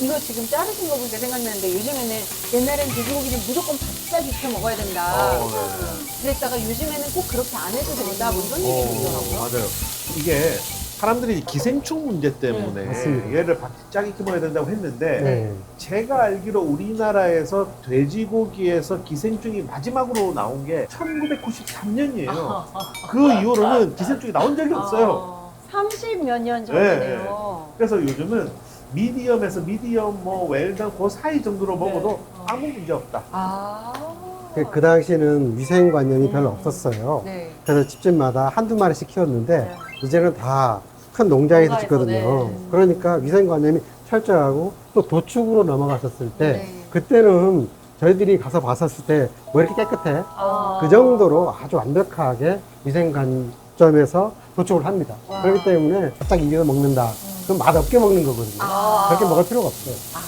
이거 지금 자르신 거 보니까 생각나는데 요즘에는 옛날엔 돼지고기를 무조건 바짝 익혀 먹어야 된다. 어, 네. 그랬다가 요즘에는 꼭 그렇게 안 해도 된다. 뭐 이런 얘기 들리더라고요. 맞아요. 이게 사람들이 기생충 문제 때문에 네, 맞습니다. 얘를 바짝 익혀 먹어야 된다고 했는데 네. 제가 알기로 우리나라에서 돼지고기에서 기생충이 마지막으로 나온 게 1993년이에요. 그 이후로는 기생충이 나온 적이 없어요. 30 몇 년 네. 전이네요. 그래서 요즘은 미디엄에서 미디엄 뭐 웰던 그 사이 정도로 먹어도 네. 아무 문제 없다. 아. 그- 그 당시에는 위생관념이 별로 없었어요. 네. 그래서 집집마다 한두 마리씩 키웠는데 네. 이제는 다 큰 농장에서 농가에서, 짓거든요. 네. 그러니까 위생관념이 철저하고 또 도축으로 넘어갔었을 때 네. 그때는 저희들이 가서 봤었을 때왜 이렇게 깨끗해? 아. 그 정도로 아주 완벽하게 위생관점에서 도축을 합니다. 와. 그렇기 때문에 바짝 이겨 먹는다. 그럼 맛없게 먹는 거거든요. 아. 그렇게 먹을 필요가 없어요. 아.